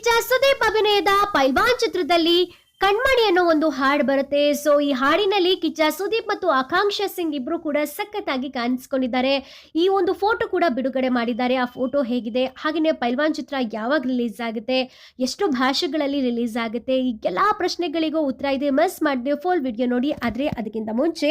ಕಿಚ್ಚ ಸುದೀಪ್ ಅಭಿನಯದ ಪೈಲ್ವಾನ್ ಚಿತ್ರದಲ್ಲಿ ಕಣ್ಮಣಿ ಅನ್ನೋ ಒಂದು ಹಾಡು ಬರುತ್ತೆ. ಸೊ ಈ ಹಾಡಿನಲ್ಲಿ ಕಿಚ್ಚ ಸುದೀಪ್ ಮತ್ತು ಆಕಾಂಕ್ಷಾ ಸಿಂಗ್ ಇಬ್ರು ಕೂಡ ಸಖತ್ತಾಗಿ ಕಾಣಿಸ್ಕೊಂಡಿದ್ದಾರೆ. ಈ ಒಂದು ಫೋಟೋ ಕೂಡ ಬಿಡುಗಡೆ ಮಾಡಿದ್ದಾರೆ. ಆ ಫೋಟೋ ಹೇಗಿದೆ? ಹಾಗೆಯೇ ಪೈಲ್ವಾನ್ ಚಿತ್ರ ಯಾವಾಗ ರಿಲೀಸ್ ಆಗುತ್ತೆ? ಎಷ್ಟು ಭಾಷೆಗಳಲ್ಲಿ ರಿಲೀಸ್ ಆಗುತ್ತೆ? ಈ ಎಲ್ಲ ಪ್ರಶ್ನೆಗಳಿಗೂ ಉತ್ತರ ಇದೆ. ಮಿಸ್ ಮಾಡಿದೆ ಫುಲ್ ವಿಡಿಯೋ ನೋಡಿ. ಆದರೆ ಅದಕ್ಕಿಂತ ಮುಂಚೆ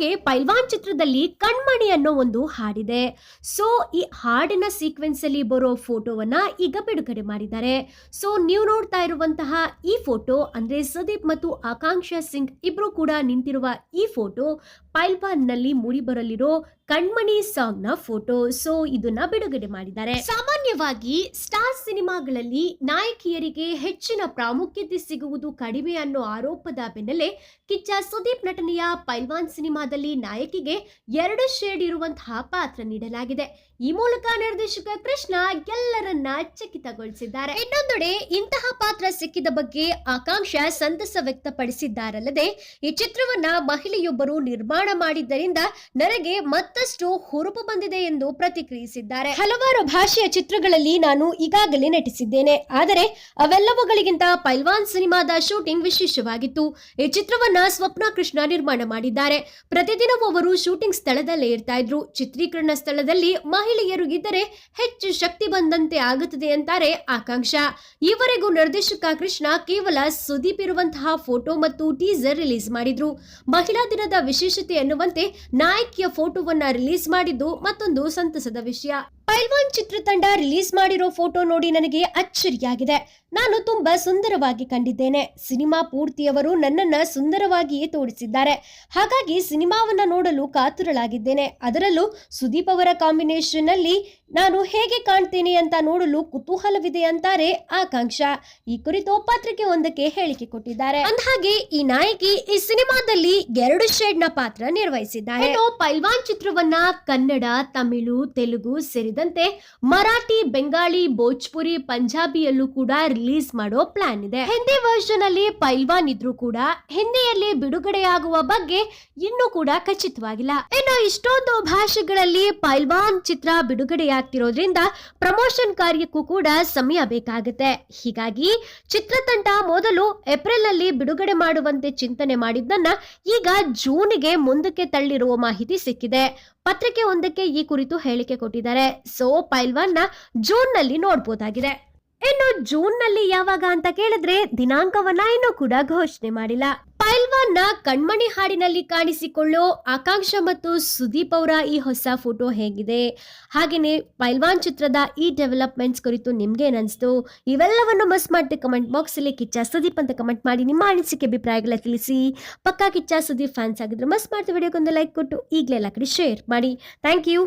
ಅಂದಹಾಗೆ ಪೈಲ್ವಾನ್ ಚಿತ್ರದಲ್ಲಿ ಕಣ್ಮಣಿ ಅನ್ನೋ ಒಂದು ಹಾಡಿದೆ. ಸೊ ಈ ಹಾಡಿನ ಸೀಕ್ವೆನ್ಸ್ ಅಲ್ಲಿ ಬರೋ ಫೋಟೋವನ್ನ ಈಗ ಬಿಡುಗಡೆ ಮಾಡಿದ್ದಾರೆ. ಸೊ ನೀವು ನೋಡ್ತಾ ಇರುವಂತಹ ಈ ಫೋಟೋ ಅಂದ್ರೆ ಸುದೀಪ್ ಮತ್ತು ಆಕಾಂಕ್ಷಾ ಸಿಂಗ್ ಇಬ್ರು ಕೂಡ ನಿಂತಿರುವ ಈ ಫೋಟೋ ಪೈಲ್ವಾನ್ನಲ್ಲಿ ಮೂಡಿ ಬರಲಿರೋ ಕಣ್ಮಣಿ ಸಾಂಗ್ನ ಫೋಟೋ. ಸೊ ಇದನ್ನ ಬಿಡುಗಡೆ ಮಾಡಿದ್ದಾರೆ. ಸಾಮಾನ್ಯವಾಗಿ ಸ್ಟಾರ್ ಸಿನಿಮಾಗಳಲ್ಲಿ ನಾಯಕಿಯರಿಗೆ ಹೆಚ್ಚಿನ ಪ್ರಾಮುಖ್ಯತೆ ಸಿಗುವುದು ಕಡಿಮೆ ಅನ್ನೋ ಆರೋಪದ ಬೆನ್ನಲ್ಲೇ ಕಿಚ್ಚ ಸುದೀಪ್ ನಟನೆಯ ಪೈಲ್ವಾನ್ ಸಿನಿಮಾದಲ್ಲಿ ನಾಯಕಿಗೆ ಎರಡು ಶೇಡ್ ಇರುವಂತಹ ಪಾತ್ರ ನೀಡಲಾಗಿದೆ. ಈ ಮೂಲಕ ನಿರ್ದೇಶಕ ಕೃಷ್ಣ ಎಲ್ಲರನ್ನ ಚಕಿತಗೊಳಿಸಿದ್ದಾರೆ. ಇನ್ನೊಂದೆಡೆ ಇಂತಹ ಪಾತ್ರ ಸಿಕ್ಕಿದ ಬಗ್ಗೆ ಆಕಾಂಕ್ಷ ಸಂತಸ ವ್ಯಕ್ತಪಡಿಸಿದ್ದಾರಲ್ಲದೆ, ಈ ಚಿತ್ರವನ್ನ ಮಹಿಳೆಯೊಬ್ಬರು ನಿರ್ಮಾಣ ಮಾಡಿದ್ದರಿಂದ ನನಗೆ ಮತ್ತಷ್ಟು ಹುರುಪು ಬಂದಿದೆ ಎಂದು ಪ್ರತಿಕ್ರಿಯಿಸಿದ್ದಾರೆ. ಹಲವಾರು ಭಾಷೆಯ ಚಿತ್ರಗಳಲ್ಲಿ ನಾನು ಈಗಾಗಲೇ ನಟಿಸಿದ್ದೇನೆ. ಆದರೆ, ಅವೆಲ್ಲವುಗಳಿಗಿಂತ ಪೈಲ್ವಾನ್ ಸಿನಿಮಾದ ಶೂಟಿಂಗ್ ವಿಶೇಷವಾಗಿತ್ತು. ಈ ಚಿತ್ರವನ್ನ ಸ್ವಪ್ನ ಕೃಷ್ಣ ನಿರ್ಮಾಣ ಮಾಡಿದ್ದಾರೆ. ಪ್ರತಿದಿನವೂ ಅವರು ಶೂಟಿಂಗ್ ಸ್ಥಳದಲ್ಲೇ ಇರ್ತಾ ಇದ್ರು. ಚಿತ್ರೀಕರಣ ಸ್ಥಳದಲ್ಲಿ ಮಹಿಳೆಯರು ಇದ್ದರೆ ಹೆಚ್ಚು ಶಕ್ತಿ ಬಂದಂತೆ ಆಗುತ್ತದೆ ಅಂತಾರೆ ಆಕಾಂಕ್ಷ. ಈವರೆಗೂ ನಿರ್ದೇಶಕ ಕೃಷ್ಣ ಕೇವಲ ಸುದೀಪ್ ಇರುವಂತಹ ಫೋಟೋ ಮತ್ತು ಟೀಸರ್ ರಿಲೀಸ್ ಮಾಡಿದ್ರು. ಮಹಿಳಾ ದಿನದ ವಿಶೇಷತೆ ಎನ್ನುವಂತೆ ನಾಯಕಿಯ ಫೋಟೋವನ್ನ ರಿಲೀಸ್ ಮಾಡಿದ್ದು ಮತ್ತೊಂದು ಸಂತಸದ ವಿಷಯ. ಪೈಲ್ವಾನ್ ಚಿತ್ರತಂಡ ರಿಲೀಸ್ ಮಾಡಿರೋ ಫೋಟೋ ನೋಡಿ ನನಗೆ ಅಚ್ಚರಿಯಾಗಿದೆ. ನಾನು ತುಂಬಾ ಸುಂದರವಾಗಿ ಕಂಡಿದ್ದೇನೆ. ಸಿನಿಮಾ ಪೂರ್ತಿಯವರು ನನ್ನನ್ನ ಸುಂದರವಾಗಿಯೇ ತೋರಿಸಿದ್ದಾರೆ. ಹಾಗಾಗಿ ಸಿನಿಮಾವನ್ನ ನೋಡಲು ಕಾತುರಳಾಗಿದ್ದೇನೆ. ಅದರಲ್ಲೂ ಸುದೀಪ್ ಅವರ ಕಾಂಬಿನೇಷನ್ ಅಲ್ಲಿ ನಾನು ಹೇಗೆ ಕಾಣ್ತೀನಿ ಅಂತ ನೋಡಲು ಕುತೂಹಲವಿದೆ ಅಂತಾರೆ ಆಕಾಂಕ್ಷಾ. ಈ ಕುರಿತು ಪತ್ರಿಕೆ ಒಂದಕ್ಕೆ ಹೇಳಿಕೆ ಕೊಟ್ಟಿದ್ದಾರೆ. ಅಂದಹಾಗೆ, ಈ ನಾಯಕಿ ಈ ಸಿನಿಮಾದಲ್ಲಿ ಎರಡು ಶೇಡ್ನ ಪಾತ್ರ ನಿರ್ವಹಿಸಿದ್ದಾರೆ ಪೈಲ್ವಾನ್ ಚಿತ್ರವನ್ನ ಕನ್ನಡ, ತಮಿಳು, ತೆಲುಗು ಸೇರಿದಂತೆ ಮರಾಠಿ, ಬೆಂಗಾಳಿ, ಭೋಜ್ಪುರಿ, ಪಂಜಾಬಿಯಲ್ಲೂ ಕೂಡ ರಿಲೀಸ್ ಮಾಡೋ ಪ್ಲಾನ್ ಇದೆ. ಹಿಂದಿ ವರ್ಷನ್ ಅಲ್ಲಿ ಪೈಲ್ವಾನ್ ಇದ್ರೂ ಕೂಡ ಹಿಂದಿಯಲ್ಲಿ ಬಿಡುಗಡೆಯಾಗುವ ಬಗ್ಗೆ ಇನ್ನೂ ಕೂಡ ಖಚಿತವಾಗಿಲ್ಲ. ಇನ್ನು ಇಷ್ಟೊಂದು ಭಾಷೆಗಳಲ್ಲಿ ಪೈಲ್ವಾನ್ ಚಿತ್ರ ಬಿಡುಗಡೆಯಾಗ್ತಿರೋದ್ರಿಂದ ಪ್ರಮೋಷನ್ ಕಾರ್ಯಕ್ಕೂ ಕೂಡ ಸಮಯ ಬೇಕಾಗುತ್ತೆ. ಹೀಗಾಗಿ ಚಿತ್ರತಂಡ ಮೊದಲು ಏಪ್ರಿಲ್ನಲ್ಲಿ ಬಿಡುಗಡೆ ಮಾಡುವಂತೆ ಚಿಂತನೆ ಮಾಡಿದ್ದನ್ನ ಈಗ ಜೂನ್ಗೆ ಮುಂದಕ್ಕೆ ತಳ್ಳಿರುವ ಮಾಹಿತಿ ಸಿಕ್ಕಿದೆ. ಪತ್ರಿಕೆ ಒಂದಕ್ಕೆ ಈ ಕುರಿತು ಹೇಳಿಕೆ ಕೊಟ್ಟಿದ್ದಾರೆ. ಸೊ ನ ಜೂನ್ನಲ್ಲಿ ನೋಡಬಹುದಾಗಿದೆ ಇನ್ನು ಜೂನ್ನಲ್ಲಿ ಯಾವಾಗ ಅಂತ ಕೇಳಿದ್ರೆ ದಿನಾಂಕವನ್ನ ಇನ್ನೂ ಕೂಡ ಘೋಷಣೆ ಮಾಡಿಲ್ಲ. ಪೈಲ್ವಾನ್ನ ಕಣ್ಮಣಿ ಹಾಡಿನಲ್ಲಿ ಕಾಣಿಸಿಕೊಳ್ಳೋ ಆಕಾಂಕ್ಷ ಮತ್ತು ಸುದೀಪ್ ಅವರ ಈ ಹೊಸ ಫೋಟೋ ಹೇಗಿದೆ. ಹಾಗೆಯೇ ಪೈಲ್ವಾನ್ ಚಿತ್ರದ ಈ ಡೆವಲಪ್ಮೆಂಟ್ಸ್ ಕುರಿತು ನಿಮ್ಗೆ ಏನಿಸ್ತು? ಇವೆಲ್ಲವನ್ನು ಮಿಸ್ ಮಾಡಿ ಕಮೆಂಟ್ ಬಾಕ್ಸ್ ಅಲ್ಲಿ ಕಿಚ್ಚ ಸುದೀಪ್ ಅಂತ ಕಮೆಂಟ್ ಮಾಡಿ ನಿಮ್ಮ ಅನಿಸಿಕೆ ಅಭಿಪ್ರಾಯಗಳ ತಿಳಿಸಿ. ಪಕ್ಕಾ ಕಿಚ್ಚ ಸುದೀಪ್ ಫ್ಯಾನ್ಸ್ ಆಗಿದ್ರೆ ಮಸ್ ಮಾಡ್ತಾ ವಿಡಿಯೋಗೊಂದು ಲೈಕ್ ಕೊಟ್ಟು ಈಗಲೇ ಎಲ್ಲ ಶೇರ್ ಮಾಡಿ. Thank you